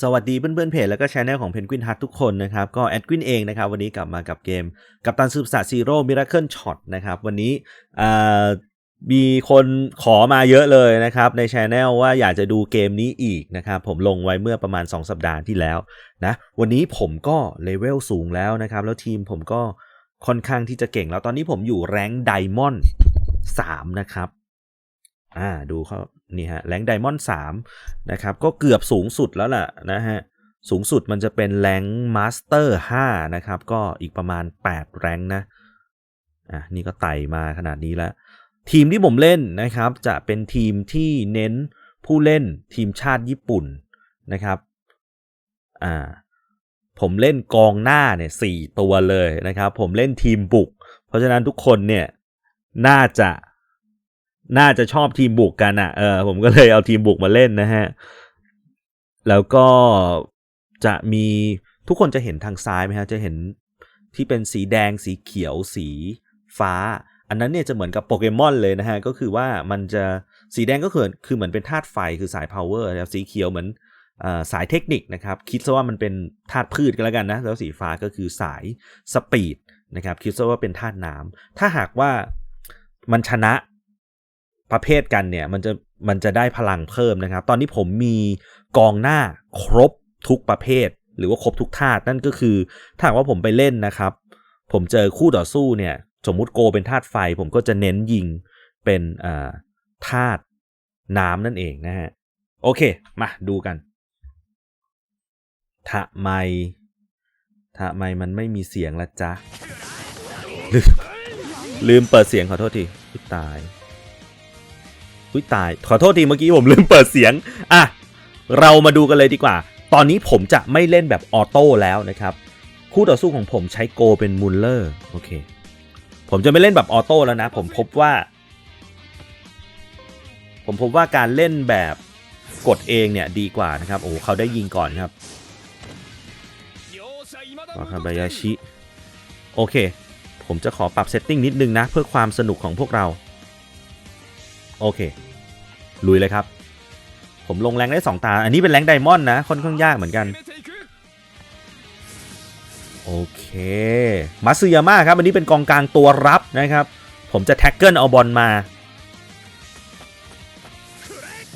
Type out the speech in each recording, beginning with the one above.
สวัสดีเพื่อนๆเพจแล้วก็ช anel ของเพนกวินฮัททุกคนนะครับ ก็แอดกวินเองนะครับ วันนี้กลับมากับเกม กับตันสืบสาซีโร่มิราเคิลช็อตนะครับ วันนี้มีคนขอมาเยอะเลยนะครับ ในช anel ว่าอยากจะดูเกมนี้อีกนะครับ ผมลงไว้เมื่อประมาณ 2 สัปดาห์ที่แล้วนะวันนี้ผมก็เลเวลสูงแล้วนะครับ แล้วทีมผมก็ค่อนข้างที่จะเก่งแล้วตอนนี้ผมอยู่แรงไดมอนด์3นะครับ อ่าดูเขา นี่ฮะแรงไดมอนด์สามนะครับก็เกือบสูงสุดแล้วล่ะนะฮะสูงสุดมันจะเป็นแรงมาสเตอร์ห้านะครับก็อีกประมาณ 8 แรงนะอะนี่ก็ไต่มาขนาดนี้แล้ว ทีมที่ผมเล่นนะครับจะเป็นทีมที่เน้นผู้เล่นทีมชาติญี่ปุ่นนะครับอ่าผมเล่นกองหน้าเนี่ยสี่ตัวเลยนะครับ ผมเล่นทีมบุก เพราะฉะนั้นทุกคนเนี่ยน่าจะ น่าจะชอบทีมบุกกันอะ่ะ เออ ผมก็เลยเอาทีมบุกมาเล่นนะฮะ แล้วก็จะมีทุกคนจะเห็นทางซ้ายไหมฮะ จะเห็นที่เป็นสีแดง สีเขียว สีฟ้า อันนั้นเนี่ยจะเหมือนกับโปเกมอนเลยนะฮะ ก็คือว่ามันจะสีแดงก็คือคือเหมือนเป็นธาตุไฟคือสาย power นะครับสีเขียวเหมือนอสายเทคนิคนะครับ คิดซะว่ามันเป็นธาตุพืชกันแล้วกันนะ แล้วสีฟ้าก็คือสายสปีดนะครับ คิดซะว่าเป็นธาตุน้ำถ้าหากว่ามันชนะ ประเภทกันเนี่ยมันจะมันจะได้พลังเพิ่มนะครับ ตอนนี้ผมมีกองหน้าครบทุกประเภท หรือว่าครบทุกธาตุนั่นก็คือถ้าว่าผมไปเล่นนะครับ ผมเจอคู่ต่อสู้เนี่ย สมมุติโกเป็นธาตุไฟ ผมก็จะเน้นยิงเป็นอ่าธาตุน้ำนั่นเองนะฮะโอเค มาดูกันทะไมทะไมมันไม่มีเสียงละจ๊ะลืมลืมเปิดเสียงขอโทษทีตาย อุ้ยตาย ขอโทษทีเมื่อกี้ผมลืมเปิดเสียง อะ เรามาดูกันเลยดีกว่า ตอนนี้ผมจะไม่เล่นแบบออโต้แล้วนะครับ คู่ต่อสู้ของผมใช้โกเป็นมูลเลอร์ โอเค ผมจะไม่เล่นแบบออโต้แล้วนะ ผมพบว่า ผมพบว่าการเล่นแบบกดเองเนี่ยดีกว่านะครับ โอ้เขาได้ยิงก่อนครับวาคาบายาชิ โอเค ผมจะขอปรับเซตติ้งนิดนึงนะ เพื่อความสนุกของพวกเรา โอเค ลุยเลยครับ ผมลงแรงได้ 2 ตา อันนี้เป็นแรงไดมอนด์นะค่อนข้างยากเหมือนกัน โอเคมาซึยาม่าครับ อันนี้เป็นกองกลางตัวรับนะครับ ผมจะแท็กเกิลเอาบอลมา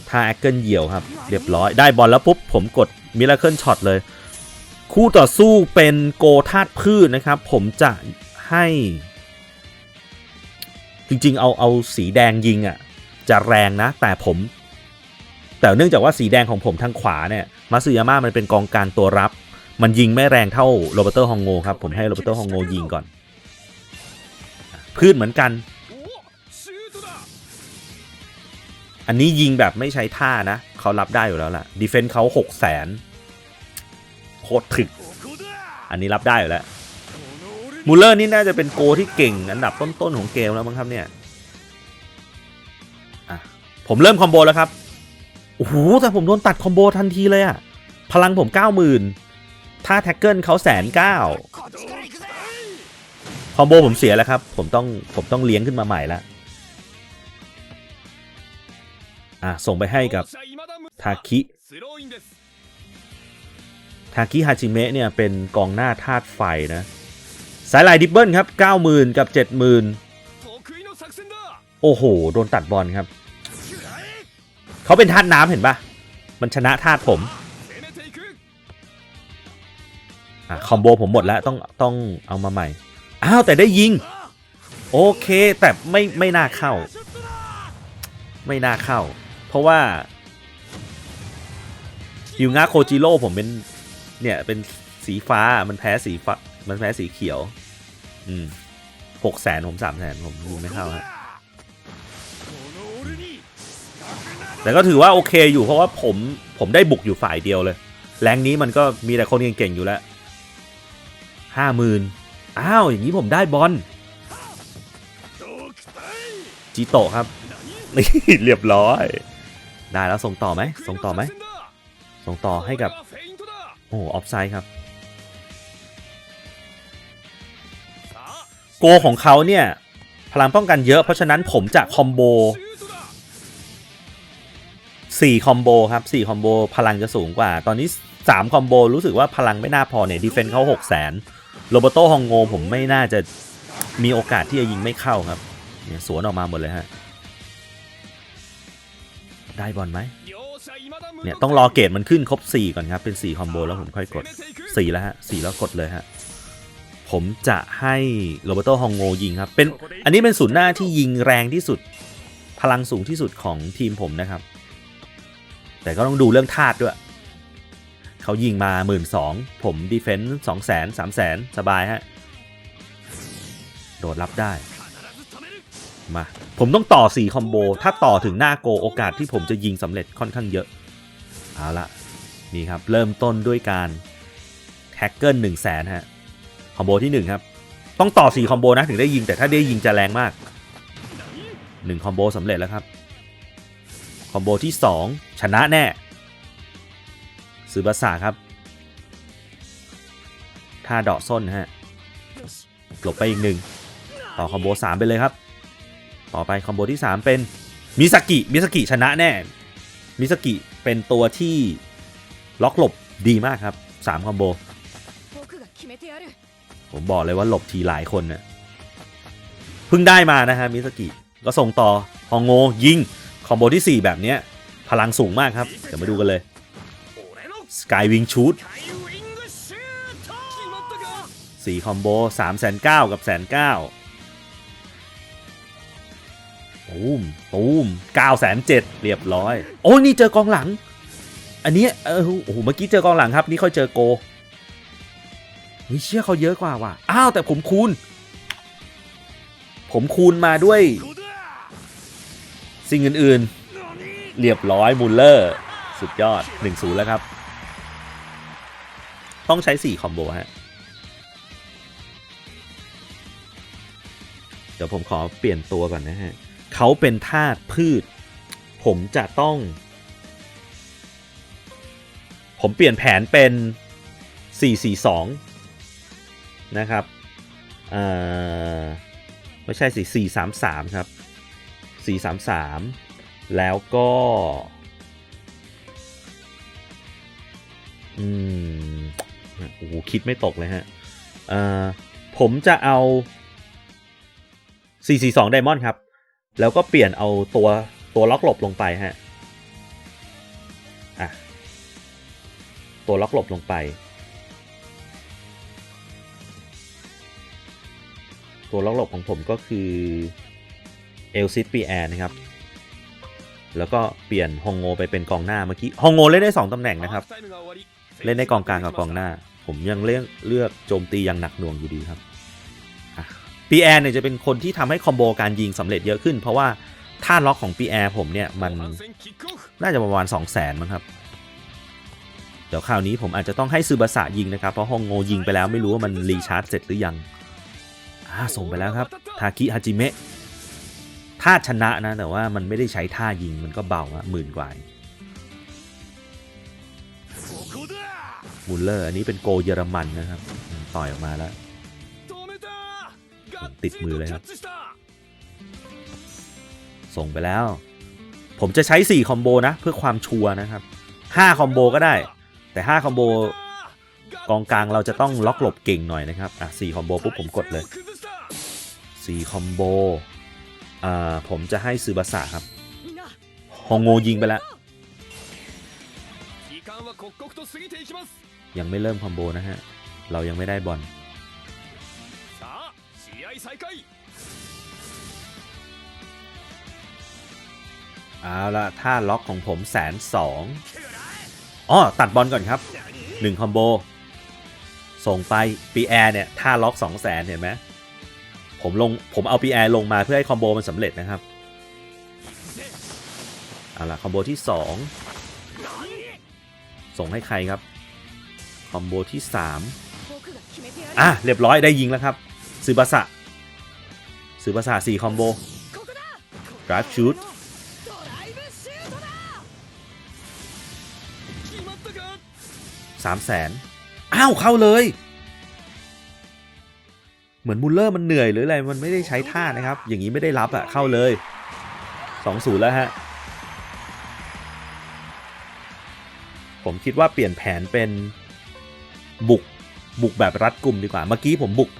ถ้าแอคเกิลเหี่ยวครับ เรียบร้อยได้บอลแล้วปุ๊บ ผมกดมิราเคิลช็อตเลย คู่ต่อสู้เป็นโกธาตุพืชนะครับ ผมจะให้ จริงๆ เอาเอาสีแดงยิงอะ จะแรงนะ แต่ผม แต่เนื่องจากว่าสีแดงของผมทางขวาเนี่ยมาซึยาม่ามันเป็นกองกางตัวรับ มันยิงไม่แรงเท่าโรเบร์โตฮองโงครับ ผมให้โรเบร์โตฮองโงยิงก่อน พืชเหมือนกัน อันนี้ยิงแบบไม่ใช้ท่านะ เขารับได้อยู่แล้วล่ะดีเฟนต์เขาหกแสนโคตรถึก อันนี้รับได้อยู่แล้วมูลเลอร์นี่น่าจะเป็นโกที่เก่งอันดับต้นๆของเกมแล้วมั้งครับเนี่ย ผมเริ่มคอมโบแล้วครับ โอ้โห แต่ผมโดนตัดคอมโบทันทีเลยอะพลังผมเก้าหมื่นถ้าแท็กเกิลเขาแสนเก้าคอมโบผมเสียแล้วครับ ผมต้องผมต้องเลี้ยงขึ้นมาใหม่ละอะส่งไปให้กับทาคิทาคิฮาจิเมะเนี่ยเป็นกองหน้าธาตุไฟนะ สายลายดิบเบิลครับ 90,000 กับ 70,000 โอ้โห โดนตัดบอลครับ เขาเป็นธาตุน้ำเห็นปะมันชนะธาตุผมอะคอมโบผมหมดแล้วต้องต้องเอามาใหม่ อ้าว แต่ได้ยิง โอเค แต่ไม่ไม่น่าเข้า ไม่น่าเข้า เพราะว่ายูงะโคจิโร่ผมเป็นเนี่ยเป็นสีฟ้ามันแพ้สีฟ้ามันแพ้สีเขียว อืมหกแสนผมสามแสนผมยิงไม่เข้าฮะ แต่ก็ถือว่าโอเคอยู่เพราะว่าผมผมได้บุกอยู่ฝ่ายเดียวเลย แรงนี้มันก็มีแต่คนเก่งๆอยู่แล้วห้าหมื่นอ้าวอย่างนี้ผมได้บอลจิโตครับนี่เรียบร้อย ได้แล้วส่งต่อไหมส่งต่อไหมส่งต่อให้กับโอ้ออฟไซด์ครับ โกของเขาเนี่ย พลังป้องกันเยอะเพราะฉะนั้นผมจะคอมโบ 4คอมโบครับ4คอมโบพลังจะสูงกว่า ตอนนี้ 3คอมโบรู้สึกว่าพลังไม่น่าพอเนี่ยดีเฟนส์เขา6 0 0 0 0โรเบโตฮองโงผมไม่น่าจะมีโอกาสที่จะยิงไม่เข้าครับเนี่ยสวนออกมาหมดเลยฮะ ได้บอลไหมเนี่ยต้องรอเกรดมันขึ้นครบ 4 ก่อนครับ เป็น 4 คอมโบแล้วผมค่อยกด 4 แล้วฮะ 4 แล้วกดเลยฮะ ผมจะให้โรเบโตฮองโงยิงครับเป็นอันนี้เป็นศูนย์หน้าที่ยิงแรงที่สุด พลังสูงที่สุดของทีมผมนะครับ แต่ก็ต้องดูเรื่องธาตุด้วย เขายิงมา 1 2ื่นผมดีเฟนส์สองแสนสามแสนสบายฮะ โดดรับได้ มา ผมต้องต่อ 4 คอมโบ ถ้าต่อถึงหน้าโกโอกาสที่ผมจะยิงสำเร็จค่อนข้างเยอะ เอาละนี่ครับ เริ่มต้นด้วยการแท็กเกิล1 0 0 0 0แสนฮะ คอมโบที่ 1 ครับ ต้องต่อ 4 คอมโบนะถึงได้ยิงแต่ถ้าได้ยิงจะแรงมาก 1 คอมโบสำเร็จแล้วครับ คอมโบที่ 2 ชนะแน่สืบาษาครับท่าดอกส้นฮะหลบไปอีกหนึ่งต่อคอมโบ3ไปเลยครับ ต่อไปคอมโบที่ 3 เป็นมิสกิมิสกิชนะแน่มิสกิเป็นตัวที่ล็อกหลบดีมากครับ3คอมโบผมบอกเลยว่าหลบทีหลายคนนะเพิ่งได้มานะฮะมิสกิก็ส่งต่อฮองโงยิง อมโบที่ 4 แบบนี้พลังสูงมากครับ เดี๋ยวมาดูกันเลยสกายวิงชูดสี่คอมโบสามแสนเก้ากับแสนเก้าตูมตูมเก้าแสนเจ็ดเรียบร้อย โอ้ยนี่เจอกองหลัง อันนี้เออโอ้โหเมื่อกี้เจอกองหลังครับ นี่ค่อยเจอโกเฮ้ยเชื่อเขาเยอะกว่าว่ะ อ้าว แต่ผมคูณ ผมคูณมาด้วย สิ่งอื่นๆ เรียบร้อยมูลเลอร์ สุดยอด 1-0 แล้วครับ ต้องใช้ 4 คอมโบฮะ เดี๋ยวผมขอเปลี่ยนตัวก่อนนะฮะ เขาเป็นธาตุพืช ผมจะต้อง ผมเปลี่ยนแผนเป็น 4-4-2 นะครับ เอ่อ ไม่ใช่สิสี่สามสามครับ สี่สามสามแล้วก็อืมโอ้โหคิดไม่ตกเลยฮะเอ่อผมจะเอา 442ไดมอนด์ครับ แล้วก็เปลี่ยนเอาตัวตัวล็อกหลบลงไปฮะอะตัวล็อกหลบลงไป ตัวล็อกหลบของผมก็คือ เอลซิตปีแอนนะครับ แล้วก็เปลี่ยนฮองโงไปเป็นกองหน้าเมื่อกี้ฮองโงเล่นได้ 2ตำแหน่งนะครับ เล่นได้กองกลางกับกองหน้า ผมยังเลือกเลือกโจมตีอย่างหนักหน่วงอยู่ดีครับปีแอร์เนี่ยจะเป็นคนที่ทำให้คอมโบการยิงสำเร็จเยอะขึ้น เพราะว่าท่าล็อกของปีแอร์ผมเนี่ยมันน่าจะประมาณ 2 0 0แสนมั้งครับ เดี๋ยวคราวนี้ผมอาจจะต้องให้ซูบาสะยิงนะครับ เพราะฮองโงยิงไปแล้วไม่รู้ว่ามันรีชาร์จเสร็จหรือยังอ่าส่งไปแล้วครับทาคิฮาจิเมะ ท่าชนะนะ แต่ว่ามันไม่ได้ใช้ท่ายิงมันก็เบาอะหมื่นกว่ามูลเลอร์อันนี้เป็นโกเยอรมันนะครับ ต่อยออกมาแล้ว ติดมือเลยครับ ส่งไปแล้ว ผมจะใช้ 4 คอมโบนะ เพื่อความชัวร์นะครับ 5 คอมโบก็ได้ แต่ 5 คอมโบกองกลางเราจะต้องล็อกหลบเก่งหน่อยนะครับ อะ 4 คอมโบปุ๊บผมกดเลย 4 คอมโบ ผมจะให้ซือบาสาครับฮองโงยิงไปแล้วยังไม่เริ่มคอมโบนะฮะ เรายังไม่ได้บอลเอาละท่าล็อกของผมแสนสองอ๋อตัดบอลก่อนครับ 1 คอมโบ ส่งไปปีแอร์เนี่ย ท่าล็อก2 0 0แสนเห็นไหม ผมลงผมเอาปีแอลงมาเพื่อให้คอมโบมันสำเร็จนะครับเอาล่ะคอมโบที่ 2 ส่งให้ใครครับ คอมโบที่ 3 อะ เรียบร้อยได้ยิงแล้วครับซื้อบาสาซื้อบาสะ4คอมโบ drive shoot สามแสนอ้าว เข้าเลย เหมือนมุลเลอร์มันเหนื่อยหรืออะไรมันไม่ได้ใช้ท่านะครับ อย่างนี้ไม่ได้รับอะเข้าเลยสองศูนย์แล้วฮะผมคิดว่าเปลี่ยนแผนเป็นบุกบุกแบบรัดกลุ่มดีกว่า เมื่อกี้ผมบุก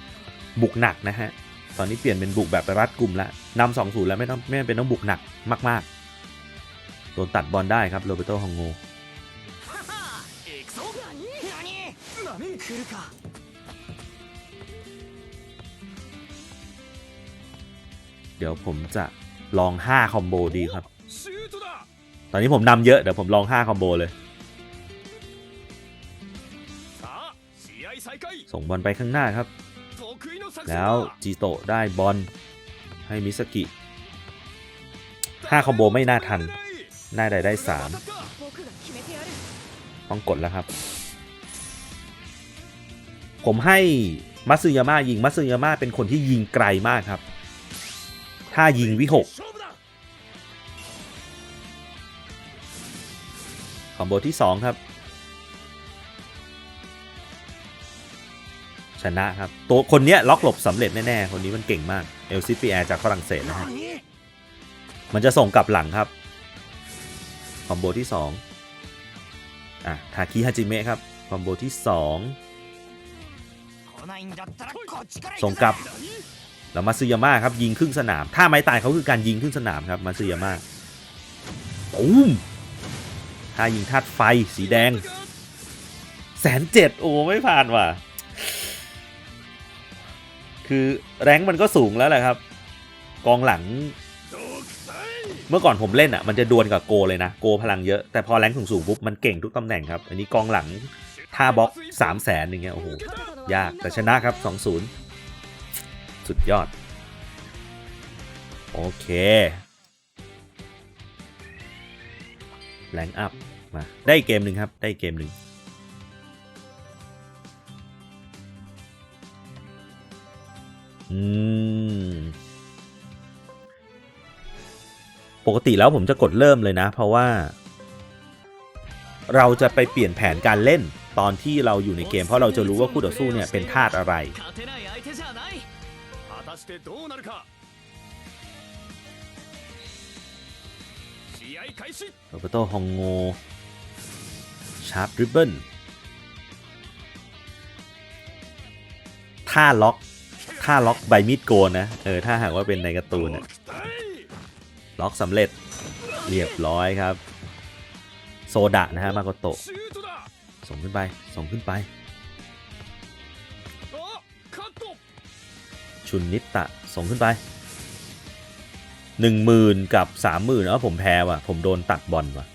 บุกหนักนะฮะ ตอนนี้เปลี่ยนเป็นบุกแบบรัดกลุ่มแล้วนำสองศูนย์แล้วไม่ต้องไม่เป็นต้องบุกหนักมาก ๆ โดนตัดบอลได้ครับโรเบโตฮองโง เดี๋ยวผมจะลอง 5 คอมโบดีครับ ตอนนี้ผมนำเยอะ เดี๋ยวผมลอง 5 คอมโบเลย ส่งบอลไปข้างหน้าครับ แล้วจิโตได้บอลให้มิสกิ 5 คอมโบไม่น่าทัน น่าได้ได้ 3 ต้องกดแล้วครับ ผมให้มัตสึยาม่ายิงมัตสึยาม่าเป็นคนที่ยิงไกลมากครับ ถ้ายิงวิหกคอมโบที่ 2 ครับ ชนะครับ ตัวคนนี้ล็อกหลบสำเร็จแน่ ๆ คนนี้มันเก่งมากเอลซิปีแอจากฝรั่งเศสนะฮะมันจะส่งกลับหลังครับ คอมโบที่ 2อะทาคิฮาจิเมะครับ คอมโบที่ 2 ส่งกลับ แล้วมาซึยาม่าครับยิงครึ่งสนามถ้าไม้ตายเขาคือการยิงครึ่งสนามครับมาซึยาม่าตูมถ้ายิงธาตุไฟสีแดงแสนเจ็ดโอ้ไม่ผ่านว่ะ คือแรงค์มันก็สูงแล้วแหละครับ กองหลัง เมื่อก่อนผมเล่นอะ มันจะดวลกับโกเลยนะ โกพลังเยอะ แต่พอแรงค์สูงปุ๊บ มันเก่งทุกตำแหน่งครับ อันนี้กองหลังท่าบล็อกสามแสนอย่างเงี้ยโอ้โหยากแต่ชนะครับ2-0 สุดยอด โอเค แรงอัพ มา ได้เกมหนึ่งครับ ได้เกมหนึ่งอืม ปกติแล้วผมจะกดเริ่มเลยนะ เพราะว่า เราจะไปเปลี่ยนแผนการเล่นตอนที่เราอยู่ในเกมเพราะเราจะรู้ว่าคู่ต่อสู้เนี่ยเป็นธาตุอะไร してどうなるか試合開始 โรเบโตฮองโง ชาร์ปริบเบิลท่าล็อก ท่าล็อกใบมีดโกนนะ เออ ถ้าหากว่าเป็นในการ์ตูนน่ะ 独裁 ล็อกสำเร็จ เรียบร้อยครับ โซดะนะฮะ มาโกโตะ シュートだ ส่งขึ้นไป ส่งขึ้นไป ชุนนิตะ ส่งขึ้นไปหนึ่งหมื่นกับสามหมื่นอ๋อผมแพ้ว่ะ ผมโดนตัดบอลว่ะ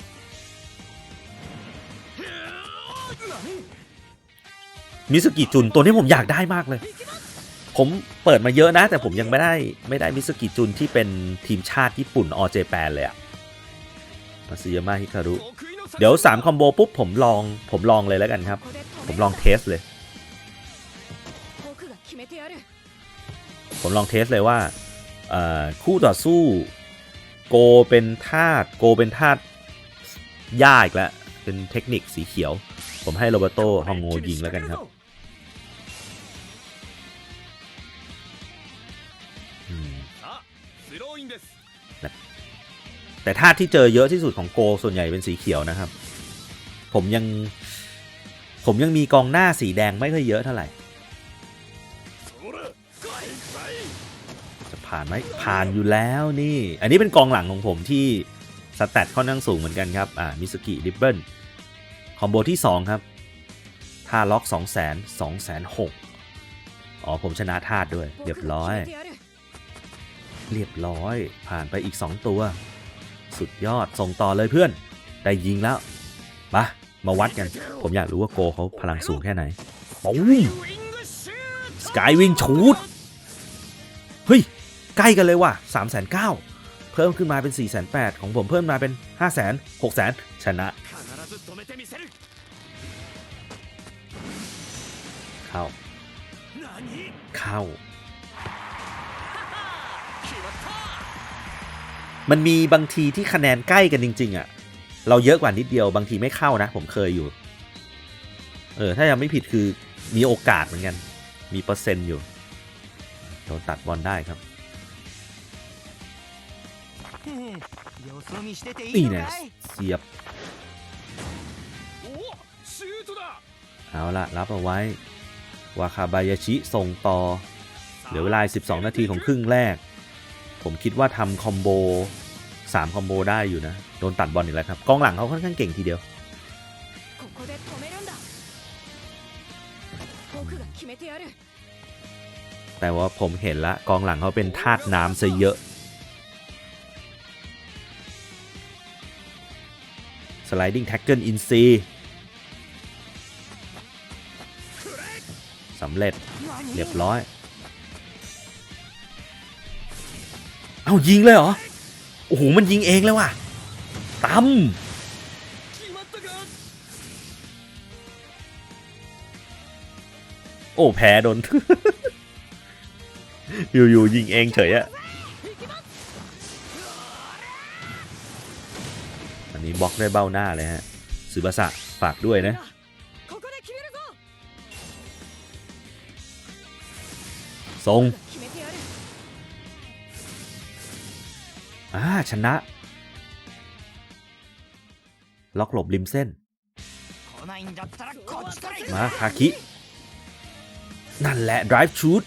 มิสกิจุนตัวนี้ผมอยากได้มากเลย ผมเปิดมาเยอะนะ แต่ผมยังไม่ได้ไม่ได้มิสกิจุนที่เป็นทีมชาติญี่ปุ่นออเจแปนเลยอะมาซิยามาฮิคารุ เดี๋ยว 3 คอมโบปุ๊บ ผมลองผมลองเลยแล้วกันครับ ผมลองเทสเลย ผมลองเทสเลยว่าคู่ต่อสู้โกเป็นธาตุโกเป็นธาตุยากอีกแล้วเป็นเทคนิคสีเขียว ผมให้โรเบโตฮองโงยิงแล้วกันครับแต่ธาตุที่เจอเยอะที่สุดของโกส่วนใหญ่เป็นสีเขียวนะครับ ผมยัง ผมยังมีกองหน้าสีแดงไม่ค่อยเยอะเท่าไหร่ ผ่านไหมผ่านอยู่แล้วนี่ อันนี้เป็นกองหลังของผมที่สแตทค่อนข้างสูงเหมือนกันครับอ่ามิสกิริบเบิลคอมโบที่ 2 ครับท่าล็อก 2 0 0 0 0 2 0 0 0อ๋อผมชนะท่าด้วย เรียบร้อย เรียบร้อยผ่านไปอีก 2 ตัว สุดยอดส่งต่อเลยเพื่อน ได้ยิงแล้วมามาวัดกัน ผมอยากรู้ว่าโกเขาพลังสูงแค่ไหนปุ้มสกายวิ่งชูดเฮ้ย ใกล้กันเลยว่ะ3มแสนเพิ่มขึ้นมาเป็น 4 8 0 0 0ของผมเพิ่มมาเป็น 5 0 0นหกแสนชนะ เข้า เข้า มันมีบางทีที่คะแนนใกล้กันจริง ๆอะ่ะ เราเยอะกว่านิดเดียวบางทีไม่เข้านะ ผมเคยอยู่ เออ ถ้ายังไม่ผิดคือมีโอกาสเหมือนกัน มีเปอร์เซ็นต์อยู่โดนตัดบอลได้ครับ い นี่ いの แน่ かい เสียบ お おシュートだ เอาละรับเอาไว้ วาคาบายาชิส่งต่อ เหลือเวลา 12 นาทีของครึ่งแรก ผมคิดว่าทำคอมโบ 3 คอมโบได้อยู่นะ โดนตัดบอลอีกแล้วครับ กองหลังเขาค่อนข้างเก่งทีเดียว ここで止めるんだ僕が決めてやる แต่ว่าผมเห็นละกองหลังเขาเป็นธาตุน้ำซะเยอะ Sliding Tackle in C สำเร็จเรียบร้อย เอายิงเลยเหรอ โอ้โห มันยิงเองเลยว่ะตั้มโอ้ แพ้โดนอยู่ๆยิงเองเฉยอะี้บล็อกได้เบ้าหน้าเลยฮะสืบาสะฝากด้วยนะทรงอ่าชนะ ล็อกหลบริมเส้น มาคาคิ นั่นแหละ drive shoot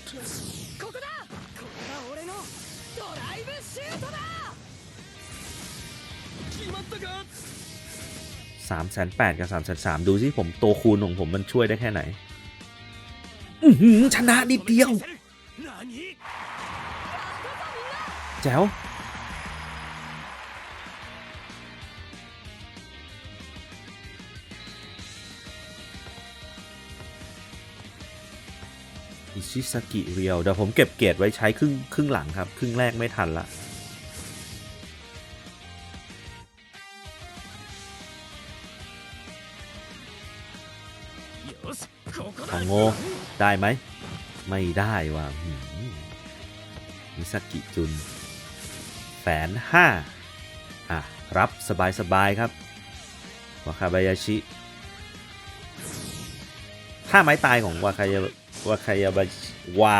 สามแสนแปดกับสามแสนสามดูสิผมตัวคูณของผมมันช่วยได้แค่ไหนชนะนิดเดียว แจ๋วอิชิสกิเรียวเดี๋ยวผมเก็บเกรดไว้ใช้ครึ่งครึ่งหลังครับ ครึ่งแรกไม่ทันละ งได้ไหม ไม่ได้ว่ะมิสากิจุนแสนห้าอะ รับสบายๆครับวาคาบายาชิท่าไม้ตายของวาคายาวาคายาบาวา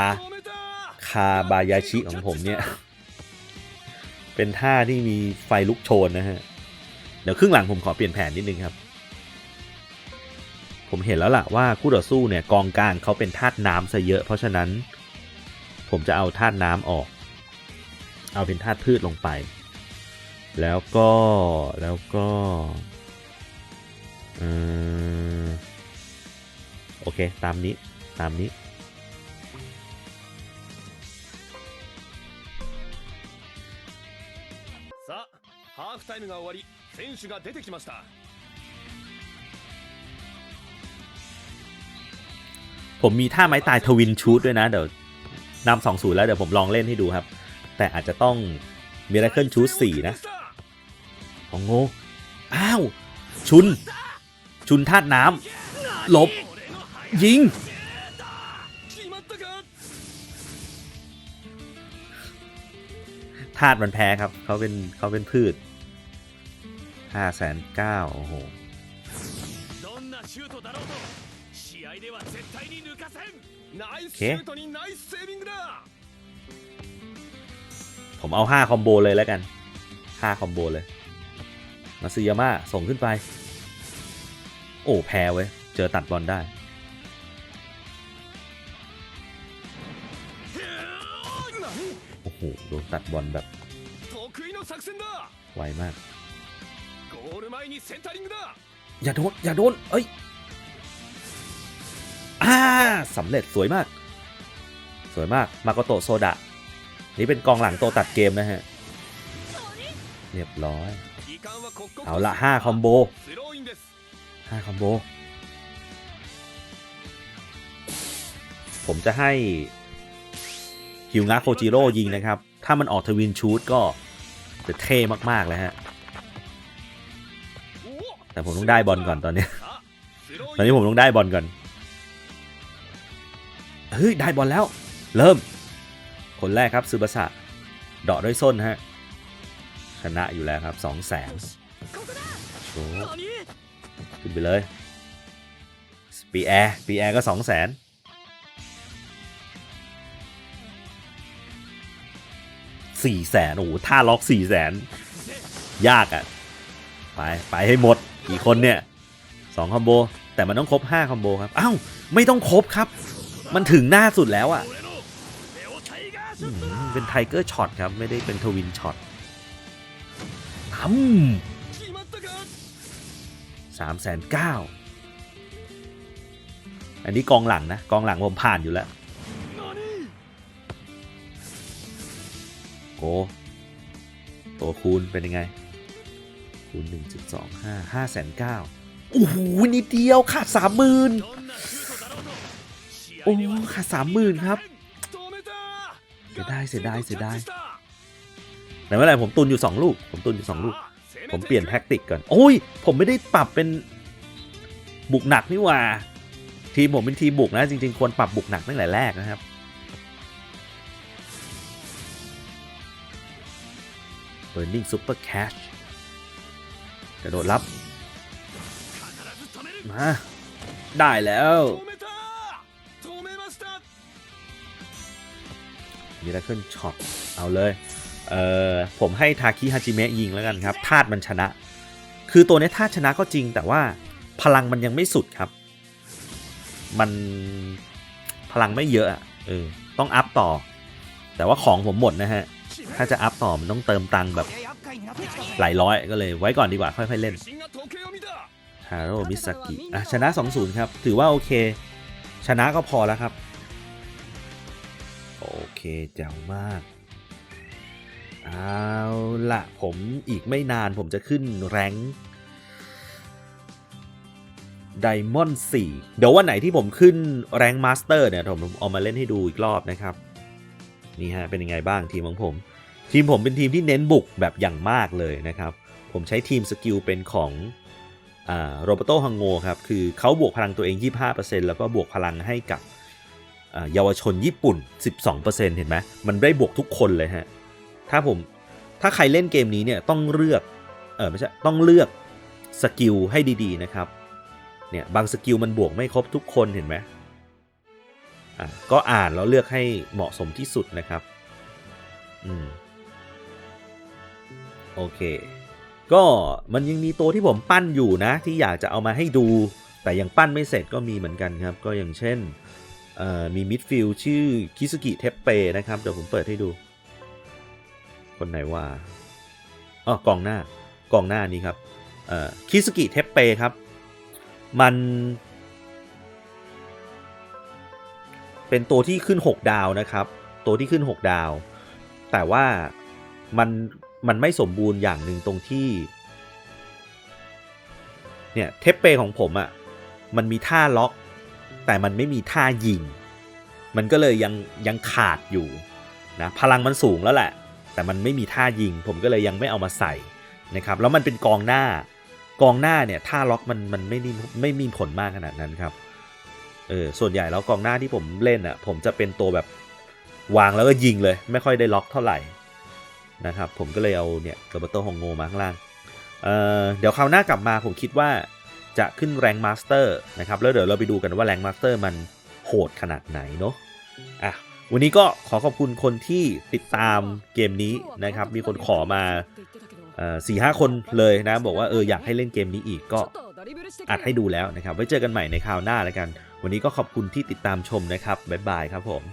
คาบายาชิของผมเนี่ย เป็นท่าที่มีไฟลุกโชนนะฮะ เดี๋ยวครึ่งหลังผมขอเปลี่ยนแผนนิดนึงครับ ผมเห็นแล้วล่ะว่าคู่ต่อสู้เนี่ยกองกลางเขาเป็นธาตุน้ำซะเยอะ เพราะฉะนั้น ผมจะเอาธาตุน้ำออก เอาเป็นธาตุพืชลงไป แล้วก็แล้วก็เออโอเค ตามนี้ตามนี้ さあハーフタイムが終わり選手が出てきました ผมมีท่าไม้ตายทวินชูดด้วยนะ เดี๋ยวนำสองศูนย์แล้วเดี๋ยวผมลองเล่นให้ดูครับ แต่อาจจะต้องมิราเคิลชูดสี่นะของโง่อ้าว ชุน ชุนธาตุน้ำหลบ ยิง ธาตุมันแพ้ครับ เขาเป็นเขาเป็นพืชห้าแสนเก้าโอ้โห 合では絶対に抜かせんナイスシュートにナイスセービングだผมเอา5คอมโบเลยแล้วกัน5คอมโบเลยมาซึยาม่าส่งขึ้นไป โอ้แพ้เว้ย เจอตัดบอลได้ โอ้โหโดนตัดบอลแบบไวมากอย่าโดน อย่าโดน เอ้ย สำเร็จสวยมาก สวยมาก มาโกโตโซดะ นี่เป็นกองหลังโตตัดเกมนะฮะ เรียบร้อย เอาละ5คอมโบ5คอมโบ ผมจะให้ฮิวงะโคจิโร่ยิงนะครับ ถ้ามันออกทวินชูตก็จะเท่มากๆเลยฮะ แต่ผมต้องได้บอลก่อนตอนนี้ ตอนนี้ผมต้องได้บอลก่อน เฮ้ยได้บอลแล้ว เริ่ม คนแรกครับซูบาสะเดาะด้วยส้นฮะชนะอยู่แล้วครับสองแสนขึ้นไปเลยปีแอร์ปีแอร์ก็สองแสนสี่แสนโอ้ท่าล็อกสี่แสนยากอะ่ะ ไป ไปให้หมด กี่คนเนี่ยสองคอมโบ แต่มันต้องครบห้าคอมโบครับ อ้าว ไม่ต้องครบครับ มันถึงหน้าสุดแล้วอะ่ะเป็นไทเกอร์ช็อตครับ ไม่ได้เป็นทวินช็อตทำสามแสนเก้าอันนี้กองหลังนะ กองหลังผมผ่านอยู่แล้ว โกตัวคูณเป็นยังไง คูณหนึ่งจุดสองห้าห้าแสนเก้าโอ้โหนิดเดียวขาดสามหมื่น โอ้ค่ะสามหมื่นครับ เสียดายเสียดายเสียดายแต่ไม่อป็นไรผมตุนอยู่สองลูก ผมตุนอยู่สองลูก ผมเปลี่ยนแท็กติกก่อน โอ้ย ผมไม่ได้ปรับเป็นบุกหนักนี่ว่า ทีผมเป็นทีบุกนะ จริง ๆ ควรปรับบุกหนักตั้งแต่แรกนะครับเบอร์นิงซุปเปอร์แคชกระโดดรับ มา ได้แล้ว มีราเคิลช็อตเอาเลยเออผมให้ทาคิฮาจิเมะยิงแล้วกันครับธาตุมันชนะ คือตัวนี้ธาตุชนะก็จริง แต่ว่าพลังมันยังไม่สุดครับ มันพลังไม่เยอะเออต้องอัพต่อ แต่ว่าของผมหมดนะฮะ ถ้าจะอัพต่อมันต้องเติมตังค์แบบหลายร้อยก็เลยไว้ก่อนดีกว่าค่อยๆเล่นฮาโร่มิสกิอะชนะ 2-0 ครับ ถือว่าโอเค ชนะก็พอแล้วครับ เคแจ๋วมากเอาละผมอีกไม่นานผมจะขึ้นแรงไดมอนด์4เดี๋ยววันไหนที่ผมขึ้นแรงมาสเตอร์เนี่ยผมเอามาเล่นให้ดูอีกรอบนะครับ นี่ฮะ เป็นยังไงบ้างทีมของผม ทีมผมเป็นทีมที่เน้นบุกแบบอย่างมากเลยนะครับ ผมใช้ทีมสกิลเป็นของโรเบโตฮังโงครับ คือเขาบวกพลังตัวเอง 25%แล้วก็บวกพลังให้กับ เยาวชนญี่ปุ่น 12%เห็นไหมมันได้บวกทุกคนเลยฮะ ถ้าผมถ้าใครเล่นเกมนี้เนี่ยต้องเลือก เออไม่ใช่ ต้องเลือกสกิลให้ดีๆนะครับ เนี่ยบางสกิลมันบวกไม่ครบทุกคนเห็นไหมอะก็อ่านแล้วเลือกให้เหมาะสมที่สุดนะครับ อืม โอเค ก็มันยังมีตัวที่ผมปั้นอยู่นะ ที่อยากจะเอามาให้ดู แต่ยังปั้นไม่เสร็จก็มีเหมือนกันครับ ก็อย่างเช่น มีมิดฟิลด์ชื่อคิสกิเทปเปนะครับ เดี๋ยวผมเปิดให้ดู คนไหนว่าอ๋อกองหน้ากองหน้านี้ครับคิสกิเทปเปครับ มันเป็นตัวที่ขึ้น 6 ดาวนะครับ ตัวที่ขึ้น 6 ดาว แต่ว่ามันมันไม่สมบูรณ์อย่างหนึ่งตรงที่ เนี่ยเทปเปของผมอะ่ะ มันมีท่าล็อก แต่มันไม่มีท่ายิง มันก็เลยยังยังขาดอยู่นะพลังมันสูงแล้วแหละ แต่มันไม่มีท่ายิง ผมก็เลยยังไม่เอามาใส่นะครับ แล้วมันเป็นกองหน้ากองหน้าเนี่ยท่าล็อกมันมันไม่มีไม่มีผลมากขนาดนั้นครับเออส่วนใหญ่แล้วกองหน้าที่ผมเล่นอะ่ะ ผมจะเป็นตัวแบบวางแล้วก็ยิงเลย ไม่ค่อยได้ล็อกเท่าไหร่นะครับ ผมก็เลยเอาเนี่ยโรเบโตฮองโงมาข้างล่างเอ่อเดี๋ยวคราวหน้ากลับมาผมคิดว่า จะขึ้นแรงมาสเตอร์นะครับแล้วเดี๋ยวเราไปดูกันว่าแรงมาสเตอร์มันโหดขนาดไหนเนาะอะวันนี้ก็ขอขอบคุณคนที่ติดตามเกมนี้นะครับ มีคนขอมาสี่ห้าคนเลยนะ บอกว่าเอออยากให้เล่นเกมนี้อีกก็อัดให้ดูแล้วนะครับ ไว้เจอกันใหม่ในคราวหน้าแล้วกัน วันนี้ก็ขอบคุณที่ติดตามชมนะครับ บ๊ายบายครับผม